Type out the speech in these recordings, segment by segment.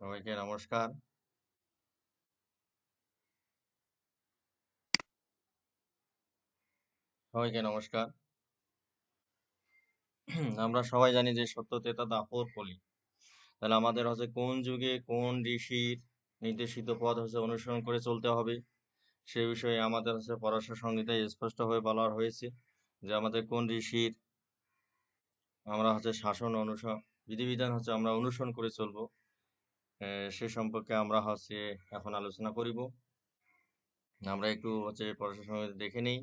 সবাইকে নমস্কার। সবাইকে নমস্কার। আমরা সবাই জানি যে সত্য তেতা দাপর কলি তাহলে আমাদের হচ্ছে কোন যুগে কোন ঋষির নির্দেশিত পথ হচ্ছে অনুসরণ করে চলতে হবে, সে বিষয়ে আমাদের হচ্ছে পরাশর সংহিতায় স্পষ্টভাবে বলা হয়েছে যে আমাদের কোন ঋষির আমরা হচ্ছে শাসন অনুসরণ, বিধিবিধান হচ্ছে আমরা অনুসরণ করে চলবো। সে সম্পর্কে আমরা হচ্ছে এখন আলোচনা করিব। আমরা একটু হচ্ছে পরাশর সংহিতা দেখে নিই।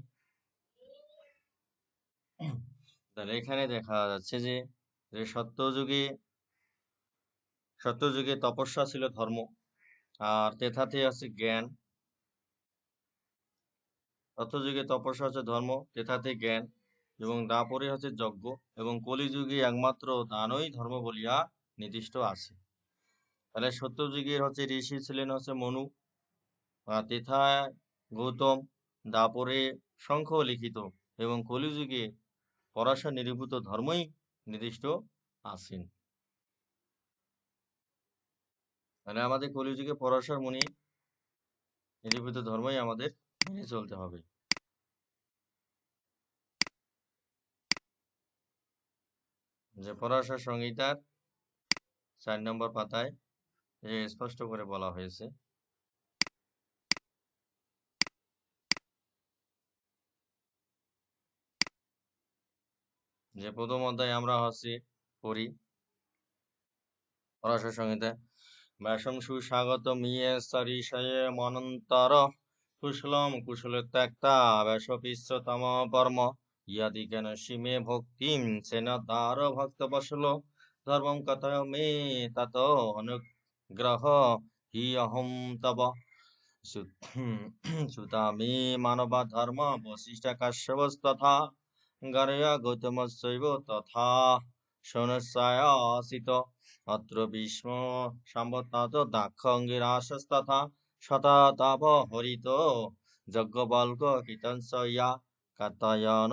তাহলে এখানে দেখা যাচ্ছে যে যে সত্যযুগে সত্যযুগে তপস্যা ছিল ধর্ম, আর তেথাতে আছে জ্ঞান। সত্যযুগে তপস্যা হচ্ছে ধর্ম, তেথাতে জ্ঞান, এবং দাপরে হচ্ছে যজ্ঞ, এবং কলিযুগে একমাত্র দানই ধর্ম বলিয়া নির্দিষ্ট আছে। তাহলে সত্যযুগের হচ্ছে ঋষি ছিলেন হচ্ছে মনু তেথা, গৌতম দাপরে শঙ্খ লিখিত এবং কলিযুগে পরাশর নিরূপিত ধর্মই নির্দিষ্ট আছেন। মানে আমাদের কলিযুগে পরাশর মুনি নিরূপিত ধর্মই আমাদের মেনে চলতে হবে। যে পরাশর সংহিতার চার নম্বর পাতায় স্পষ্ট করে বলা হয়েছে। যে প্রথম অধ্যায় আমরা হচ্ছে, পড়ি। পরাশর সংহিতা ব্যাসম সুস্বাগত মিয়ে সরিষয়ে মনন্তর কুশলম কুশল ত্যাক্তা ব্যাসপিশ্বতম পর্ম ইয়াদি কেন সীমে ভক্তিম সেনা তার ভক্ত বসল। ধর্মম কথায় মে তত অনুগ্রহ হি অহম তব সুতা মে মানবা ধর্ম বশিষ্ঠ কাশ্যবস্তথা গারয়া গৌতমস্যৈব তথা শৌনসায়াসিত অত্র ভীষ্ম সম্বতাত দাক্ষ অঙ্গিরাশস্তথা শতা তাপ হরিত যজ্ঞবল্ক কীর্তনসয়া কাতায়ন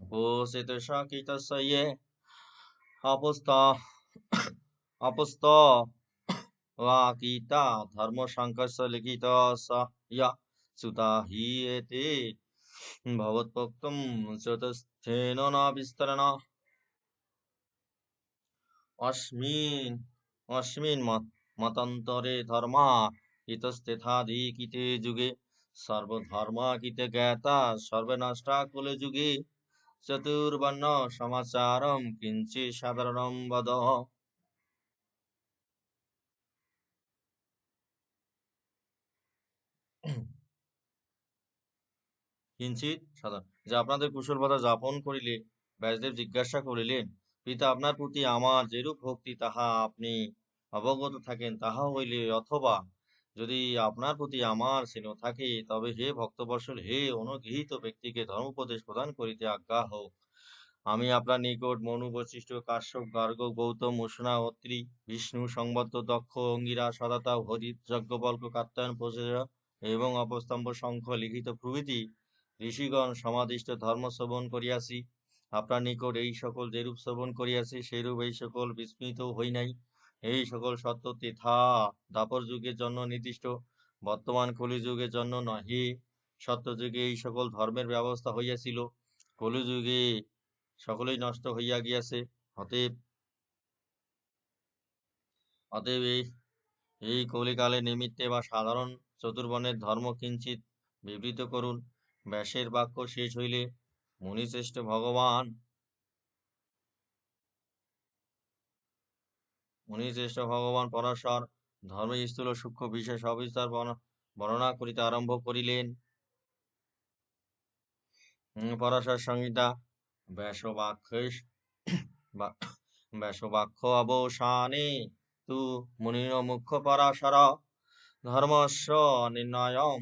উপস্থিত কীর্তসয়ে অপস্ত অপস্ত ধর্ম সংকর্ষ লিখিত সুতা হিয়েতে চতুস্থেন না বিস্তরণ। অস্মিন অস্মিন মতান্তরে ধর্মা ইতস্থিতাধিকিতে যুগে সর্বধর্মাকিতে জ্ঞাতা সর্বনাষ্টা কুলে যুগে। চতুর্বর্ণ সমাচারম কিঞ্চি সাধারণম বদ। কিঞ্চিত সাধারণ। যে আপনাদের কুশল কথা যাপন করিলে, ব্যাসদেব জিজ্ঞাসা করিলেন, পিতা, আপনার প্রতি আমার যেরূপ ভক্তি, তাহা আপনি অবগত থাকেন, তাহা হইলে অথবা যদি আপনার প্রতি আমার স্নেহ থাকে, তবে হে ভক্তবর্ষল হে অনুগৃহীত ব্যক্তিকে ধর্মোপদেশ প্রদান করিতে আজ্ঞা হোক আমি আপনার নিকট মনু বৈশিষ্ট্য কাশ্যপ, গার্গ, গৌতম, উষ্ণা, অত্রি, বিষ্ণু, সংবদ্ধ, দক্ষ, অঙ্গিরা, সদাতা হরিত যজ্ঞবল্ক, কাত্যায়ন প্রসেস এবং অপস্তম্ভ, শঙ্খ, লিখিত প্রভৃতি, ঋষিগণ সমাদিষ্ট ধর্ম শ্রবণ করিয়াছি। আপনার নিকট এই সকল যেরূপ শ্রবণ করিয়াছি, সেইরূপ এই সকল বিস্মিত হই নাই। এই সকল সত্য তেথা দাপর যুগের জন্য নির্দিষ্ট, বর্তমান কলি যুগের জন্য নহে। সত্য যুগে এই সকল ধর্মের ব্যবস্থা হইয়াছিল, কলিযুগে সকলেই নষ্ট হইয়া গিয়াছে। অতএব অতএব এই এই কলিকালে নিমিত্তে বা সাধারণ চতুর্বর্ণের ধর্ম কিঞ্চিত বিবৃত করুন। ব্যাসের বাক্য শেষ হইলে মুনিশ্রেষ্ঠ ভগবান মুনিশ্রেষ্ঠ ভগবান পরাশর ধর্মে স্থূল সূক্ষ্ম বিশেষ অবিস্তার বর্ণনা করিতে আরম্ভ করিলেন। পরাশর সংহিতা ব্যাসবাক্য ব্যাসবাক্য অবসানে তু মুনির মুখ্য পরাশর ধর্মস্য নির্ণয়ম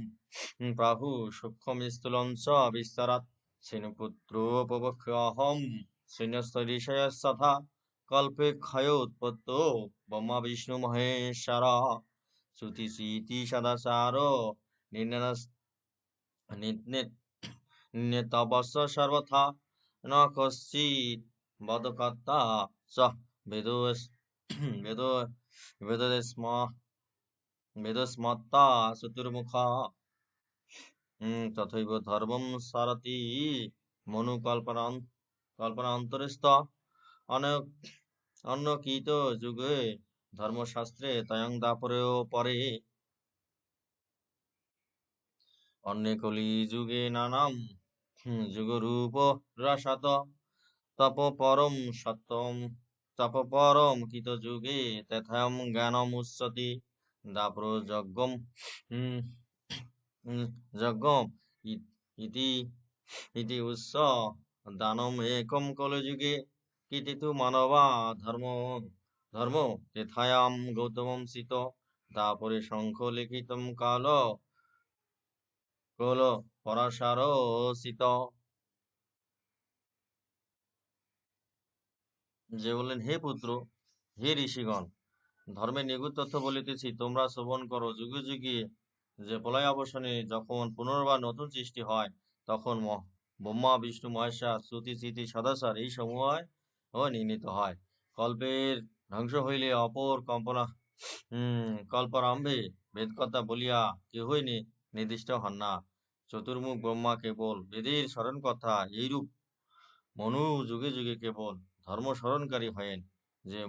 প্রাহু সূক্ষ্মস্থূলং চ বিস্তরাৎ সিনুপুত্রোপবক্ষহম শূন্যস্তরিষয়স্তথা কল্পে ক্ষয়োৎপত্তো ব্রহ্মা বিষ্ণু মহেশ্বর শ্রুতি স্মৃতি সদাচার নির্ণেতবস্য সর্বথা ন কশ্চিৎ বদকর্তা চ বেদ বেদ বেদ স্ম বেদস্মত্তা চতুর্মুখা তথৈব ধর্মম সারতি মনু কল্পনা কল্পনা অন্তরস্থ অনেক অন্য কীত যুগে ধর্মশাস্ত্রে তয়ং দাপরেও পরে। অন্যে কলি যুগে নানাম যুগরূপ রসাত তপ পরম সত্যম তপ পরম কীত যুগে তথায়ম জ্ঞানম উচ্চতি, দাপর যজ্ঞম যজ্ঞম ইতি ইতি উৎস দানম একম কলযুগে। কীর্তিতু মানবা ধর্ম ধর্ম তেথায়াম গৌতমম সিত তাপরে শঙ্খ লিখিতম কাল কল পরাশার সিত যে বললেন, হে পুত্র, হে ঋষিগণ ধর্মের নিগুদ তথ্য বলিতেছি, তোমরা শ্রবণ করো যুগে যুগে যে প্রলয় অবসানে যখন পুনর্বার নতুন সৃষ্টি হয়, তখন ব্রহ্মা, বিষ্ণু, মহেশ্বর, শ্রুতি, স্মৃতি সদাসার এই সমূহ ও নির্ণীত হয়। কল্পের ধ্বংস হইলে অপর কল্পনা কল্পারম্ভে বেদকথা বলিয়া কেহই নির্দিষ্ট হন না। চতুর্মুখ ব্রহ্মা কেবল বেদের স্মরণ কথা এইরূপ মনু যুগে যুগে কেবল ধর্ম স্মরণকারী হয়েন যে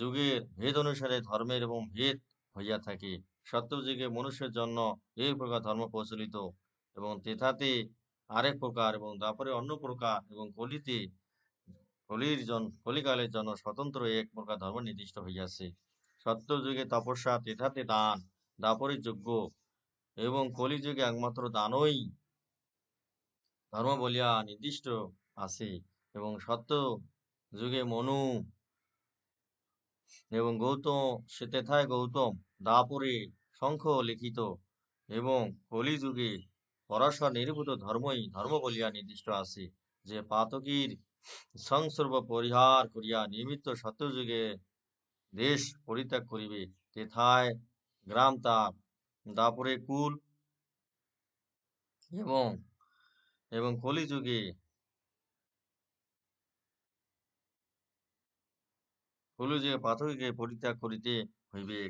যুগের ভেদ অনুসারে ধর্মের এবং ভেদ হইয়া থাকে। সত্যযুগে মনুষ্যের জন্য এই প্রকার ধর্ম প্রচলিত এবং তেথাতে আরেক প্রকার এবং তারপরে অন্য প্রকার এবং কলিতে কলির জন কলিকালের জন্য স্বতন্ত্র এক প্রকার ধর্ম নির্দিষ্ট হইয়াছে। সত্যযুগে তপস্যা, তেথাতে দান দাপরের যোগ্য এবং কলিযুগে একমাত্র দানই ধর্ম বলিয়া নির্দিষ্ট আছে এবং সত্য যুগে মনু এবং গৌতম, সে তেথায় গৌতম, দাপরে শঙ্খ লিখিত এবং কলিযুগে পরাশর নির্ভূত ধর্মই ধর্ম বলিয়া নির্দিষ্ট আছে। যে পাতকীর সংসর্ব পরিহার করিয়া নিমিত্ত সত্যযুগে দেশ পরিত্যাগ করিবে। তেথায় গ্রাম তাপ দাপরে কুল এবং এবং কলিযুগে কলিযুগে পাথরকে পরিত্যাগ করিতে হইবে।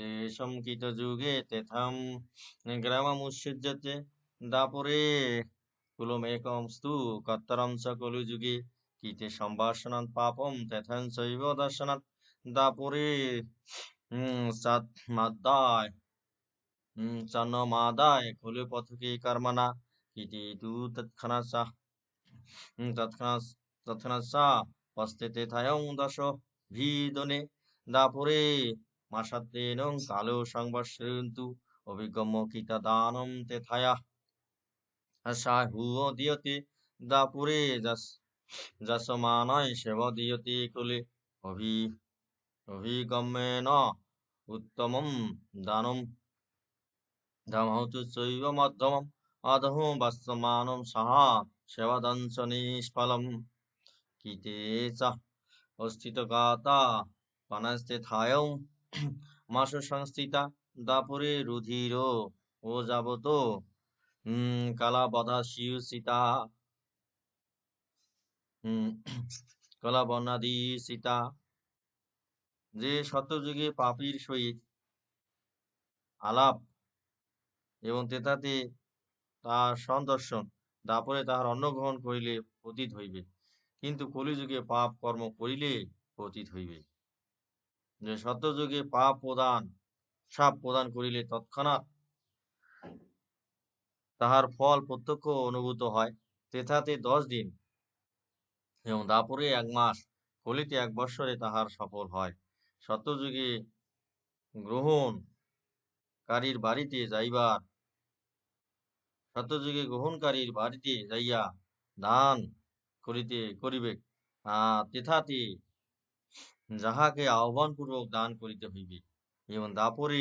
দেশম কীট যুগে তেথাম গ্রামমুৎসৃজ্যতে দাপরে কুলমেকম স্তু কত্তরম চ কলিযুগে কীতে সম্ভাষণাৎ পাপম তেথান শৈব দর্শনাৎ দাপরে। সাত মাদায় চান্ন মাদায় খলু পথকে কর্মনা কীতে তু তৎক্ষণাৎ সা তৎক্ষণাৎ তৎক্ষণাৎ সা পস্তে তেথায়ং দশ ভিদনে দাপরে। মাসাতেন কালো সংবাসন্তু অভিগম্য কিতা দানম তেথায়া সাহু দিয়তে দাপুরে যশমানয় সেব দিয়তে কুলে। অভি, অভিগম্যেন উত্তমম দানম ধমহতু চৈব মধ্যমম অধহ বাস্তমানম সাহা সেবাদংশ নিষ্ফলম। কিতে চ অস্থিতগাতা পানাস্তেথায়ং মাসু সংস্থিতা দাপরে রুধির ও যাবত। কালা শিউ সীতা যে শতযুগে পাপির সহিত আলাপ এবং তেতাতে তার সন্দর্শন, দাপরে তাহার অন্ন গ্রহণ করিলে পতিত হইবে। কিন্তু কলিযুগে পাপ কর্ম করিলে পতিত হইবে। যে সত্যযুগে পাপ প্রদান, সাপ প্রদান করিলে তৎক্ষণাৎ তাহার ফল প্রত্যক্ষ অনুভূত হয়। তেথাতে দশ দিন এবং দাপরে এক মাস, কলিতে এক বৎসরে তাহার সফল হয়। সত্যযুগে গ্রহণ কারীর বাড়িতে যাইবার, সত্যযুগে গ্রহণকারীর বাড়িতে যাইয়া দান করিতে, করিবে। আহ, তেথাতে যাহাকে আহ্বানপূর্বক দান করিতে হইবে, এবং দাপরে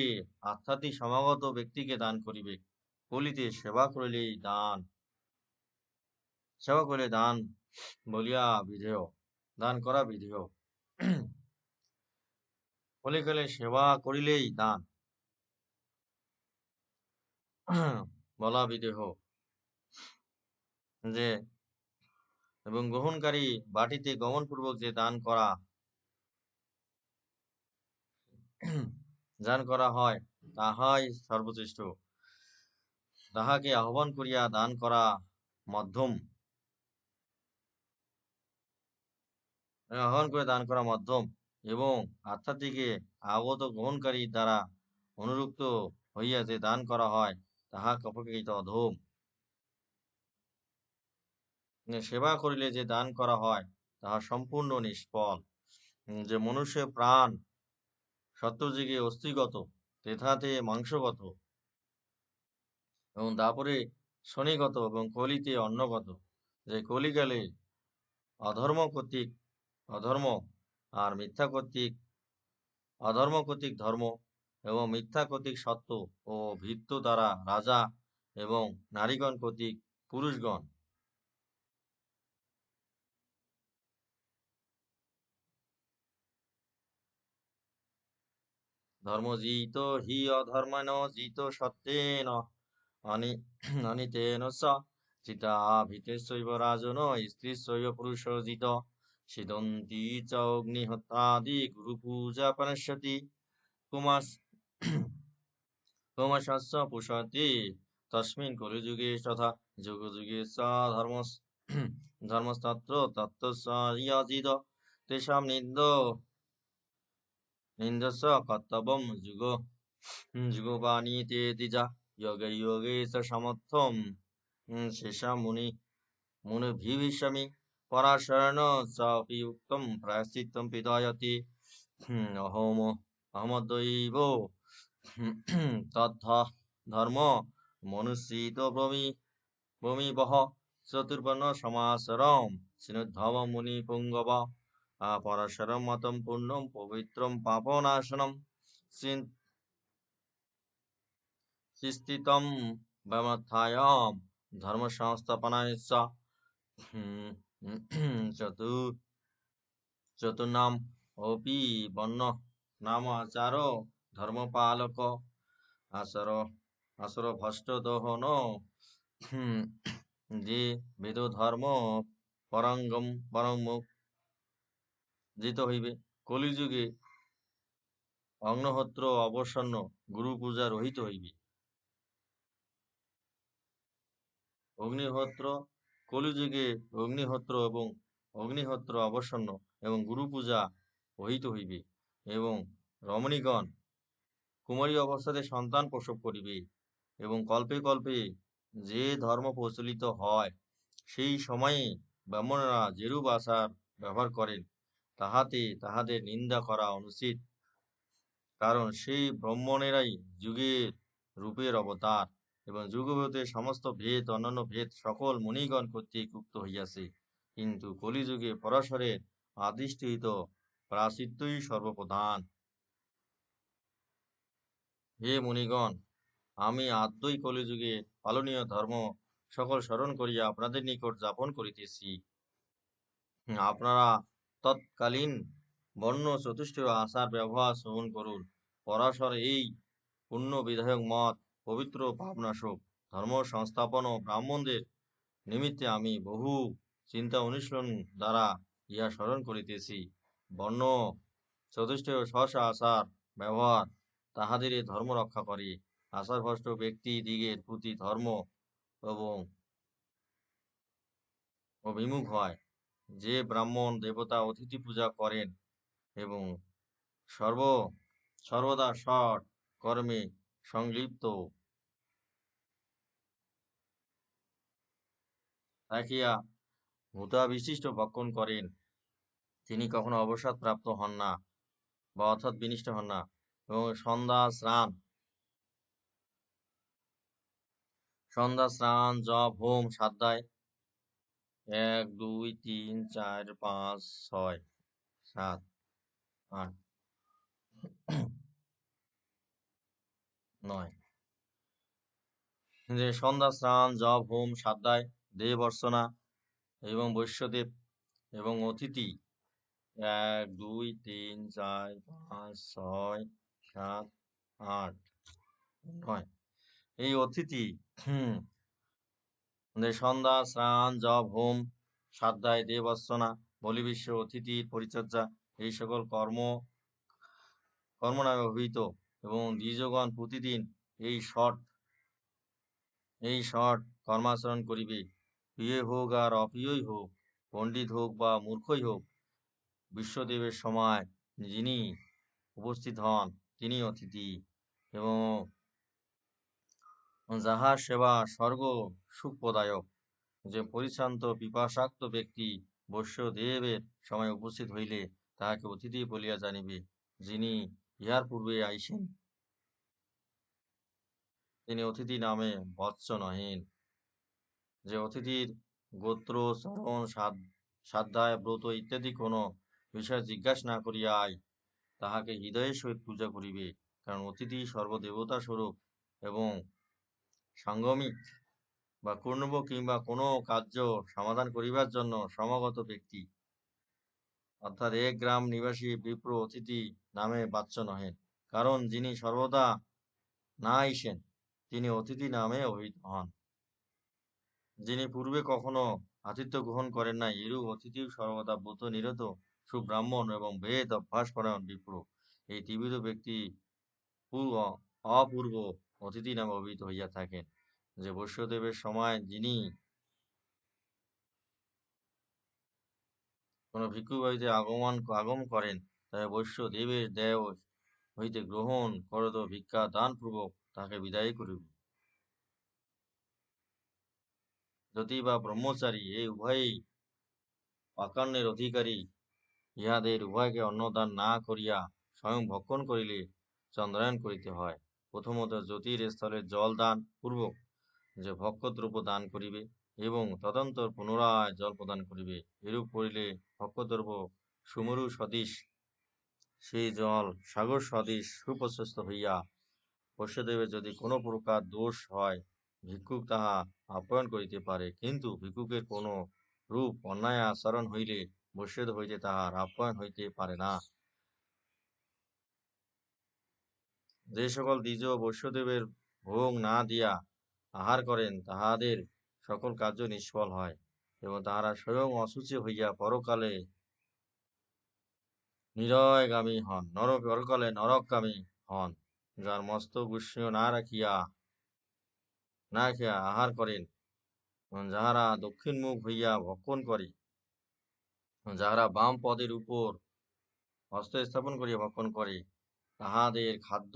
আধ্যাত্মিক সমাগত ব্যক্তিকে দান করিবে, কলিতে সেবা করিলেই দান, সেবা করিলে দান বলিয়া বিধেয়, দান করা বিধেয়। কলিকালে সেবা করিলেই দান। বলা বিদেহ যে, এবং গ্রহণকারী বাটিতে গমনপূর্বক যে দান করা দান করা হয়, তাহাই সর্বশ্রেষ্ঠ। তাহাকে আহ্বান করিয়া দান করা মধ্যম। আহ্বান করে দান করা মধ্যম এবং আত্মাটিকে আগত গ্রহণকারী দ্বারা অনুরুক্ত হইয়া যে দান করা হয়, তাহা অপেক্ষিত অধম। সেবা করিলে যে দান করা হয়, তাহা সম্পূর্ণ নিষ্ফল। যে মনুষ্যের প্রাণ সত্যযুগে অস্থিগত, তেথাতে মাংসগত এবং তারপরে শনিগত এবং কলিতে অন্নগত। যে কলিকালে অধর্ম কর্তৃক অধর্ম আর মিথ্যা কর্তৃক অধর্ম কর্তৃক ধর্ম এবং মিথ্যা কর্তৃক সত্য ও ভিত্ত দ্বারা রাজা এবং নারীগণ কর্তৃক পুরুষগণ ধর্মজিত হি অধর্মন জিত সত্যেন অনি, অনিতেন স, চিতা ভিতেশৈব রাজন স্ত্রীশৈব পুরুষ জিত। সিদন্তি চ অগ্নিহত্যাদি গুরু পূজা পনশ্যতি কুমাস কুমাশস্য পুষতি, তস্মিন কলিযুগে তথা যুগ যুগে স ধর্ম ধর্মস্তত্র তত্ত্বস্য ইয়াজিদ তেষাম নিন্দ কর্তব্যম যুগ যুগবাণী তে দ্বিজা যোগে যোগে চ সমর্থম শেষা মুনি মুনিভিবিষামি পরাশরণ চাপি উক্তম প্রায়শ্চিত্তম পিদায়তি অহম অহমদৈব তদ্ধ ধর্ম মনুষ্যিত ব্রমি ব্রমি বহ চতুর্বর্ণ সমাসরম সিনুদ্ধব মুনি পুঙ্গব পরাশরম মতম পূর্ণম পবিত্রম পাপনাশনম স্থিতম ব্যমথায়াম ধর্ম সংস্থাপনায় চতু, চতুর্নাম অপি বর্ণ নাম আচার ধর্মপালক আসর আসর ভষ্ট দহন। যে বেদ ধর্ম পরঙ্গম পরমুখ জিত হইবে। কলিযুগে অগ্নহোত্র অবসন্ন গুরু পূজা রহিত হইবে। অগ্নিহোত্র, কলিযুগে অগ্নিহোত্র এবং অগ্নিহোত্র অবসন্ন এবং গুরু পূজা রহিত হইবে এবং রমণীগণ কুমারী অবস্থাতে সন্তান প্রসব করিবে এবং কল্পে কল্পে যে ধর্ম প্রচলিত হয়, সেই সময়ে ব্রাহ্মণরা যেরূপ আচার ব্যবহার করেন তাহাতে তাহাদের নিন্দা করা অনুচিত, কারণ সেই ব্রাহ্মণেরাই যুগের রূপের অবতার এবং যুগভূতে সমস্ত ভেদ, অন্যান্য ভেদ সকল মুনিগণ কর্তৃক উক্ত হইয়াছে। কিন্তু কলিযুগে পরস্পরের আদিষ্ঠিত প্রাচিত্যই সর্বপ্রধান। হে মুনিগণ, আমি আদ্যই কলিযুগে পালনীয় ধর্ম সকল স্মরণ করিয়া আপনাদের নিকট যাপন করিতেছি। আপনারা তৎকালীন বর্ণ চতুষ্ট আচার ব্যবহার শ্রবণ করুন। পরাশর এই পুণ্য বিধায়ক মত পবিত্র ভাবনাশোক ধর্ম সংস্থাপন ও ব্রাহ্মণদের নিমিত্তে আমি বহু চিন্তা অনুশীলন দ্বারা ইহা স্মরণ করিতেছি। বর্ণ চতুষ্ট স্বসা আচার ব্যবহার তাহাদের ধর্ম রক্ষা করে। আচারভ্রষ্ট ব্যক্তি দিগের প্রতি ধর্ম এবং অভিমুখ হয়। যে ব্রাহ্মণ দেবতা অতিথি পূজা করেন এবং সর্ব, সর্বদা সৎ কর্মে সংলিপ্ত থাকিয়া ভূতা বিশিষ্ট ভক্ষণ করেন, তিনি কখনো অবসাদ প্রাপ্ত হন না বা অর্থাৎ বিনিষ্ট হন না এবং সন্ধ্যা স্নান সন্ধ্যা স্নান, জপ, হোম সাধ্যায় এক, দুই, তিন, চার, পাঁচ, ছয়, সাত, আট, নয়। যে সন্ধ্যা, স্নান, জপ, হোম সাধ্যায় দেব অর্চনা এবং বৈশ্যদেব এবং অতিথি। এক, দুই, তিন, চার, পাঁচ, ছয়, সাত, আট, নয়। এই অতিথি সন্ধ্যা স্নান, জপ, হোম, সাধ্যায় বলি বিশ্ব অতিথির পরিচর্যা, এই সকল কর্ম কর্ম নামে অভিহিত এবং দ্বিজগণ প্রতিদিন এই শট এই শট কর্মাচরণ করিবে। প্রিয় হোক আর অপ্রিয়ই হোক, পণ্ডিত হোক বা মূর্খই হোক, বিশ্বদেবের সময় যিনি উপস্থিত হন তিনি অতিথি এবং যাহার সেবা স্বর্গ সুখপ্রদায়ক। যে পরিশ্রান্ত পিপাসাক্ত ব্যক্তি বৈশ্যদেবের সময় উপস্থিত হইলে তাহাকে অতিথি বলিয়া জানিবে, যিনি ইহার পূর্বে আইসেন। তিনি অতিথি নামে বৎস নহেন। যে অতিথির গোত্র, চরণ সাধ্যায় ব্রত ইত্যাদি কোনো বিষয় জিজ্ঞাসা না করিয়াই তাহাকে হৃদয়ের সহিত পূজা করিবে, কারণ অতিথি সর্বদেবতা স্বরূপ এবং সাঙ্গমিক বা কর্ণব কিংবা কোনো কার্য সমাধান করিবার জন্য সমাগত ব্যক্তি। অর্থাৎ এক গ্রাম নিবাসী বিপ্র অতিথি নামে বাচ্চ নহেন কারণ যিনি সর্বদা না আইসেন তিনি অতিথি নামে অভিহিত হন। যিনি পূর্বে কখনো আতিথ্য গ্রহণ করেন নাই, এরূপ অতিথি সর্বদা ব্রত নিরত, সুব্রাহ্মণ এবং বেদ অভ্যাস পরায়ণ বিপ্র। এই ত্রিবিধ ব্যক্তি পূর্ব, অপূর্ব অতিথি নামে অভিহিত হইয়া থাকেন। যে বৈশ্যদেবের সময় যিনি কোন ভিক্ষু হইতে আগমন আগম করেন তাই বৈশ্যদেবের দেয় হইতে গ্রহণ করত, ভিক্ষা দান পূর্বক তাকে বিদায় করিবে। যদি বা ব্রহ্মচারী, এই উভয়ই পাকান্নের অধিকারী। ইহাদের উভয়কে অন্নদান না করিয়া স্বয়ং ভক্ষণ করিলে চন্দ্রায়ন করিতে হয়। প্রথমত জ্যোতির স্থলে জল দান পূর্বক যে ভক্ষদ্রব্য দান করিবে এবং তদন্তর পুনরায় জল প্রদান করিবে, এরূপ করিলে ভক্ষদ্রব্য সুমরু সদৃশ, সেই জল সাগর সদৃশ সুপ্রশস্ত হইয়া পশ্যদেবের যদি কোনো প্রকার দোষ হয়, ভিক্ষুক তাহা আপ্যায়ন করিতে পারে। কিন্তু ভিক্ষুকের কোনো রূপ অন্যায় আচরণ হইলে বৈশ্যদ হইতে তাহার আপ্যায়ন হইতে পারে না। যে সকল দ্বিজ বৈশ্যদেবের ভোগ না দিয়া আহার করেন, তাহাদের সকল কার্য নিষ্ফল হয় এবং তাহারা স্বয়ং অসুচি হইয়া পরকালে নিরয়গামী হন নর পরকালে নরকগামী হন, যার মস্তক উৎসীয় না রাখিয়া না রাখিয়া আহার করেন যাহারা দক্ষিণ মুখ হইয়া ভক্ষণ করে যাহারা বাম পদের উপর হস্ত স্থাপন করিয়া ভক্ষণ করে তাহাদের খাদ্য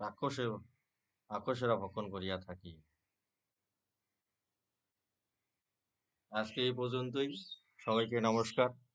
রাক্ষসের রাক্ষসেরা ভক্ষণ করিয়া থাকি। আজকে এই পর্যন্তই। সবাইকে নমস্কার।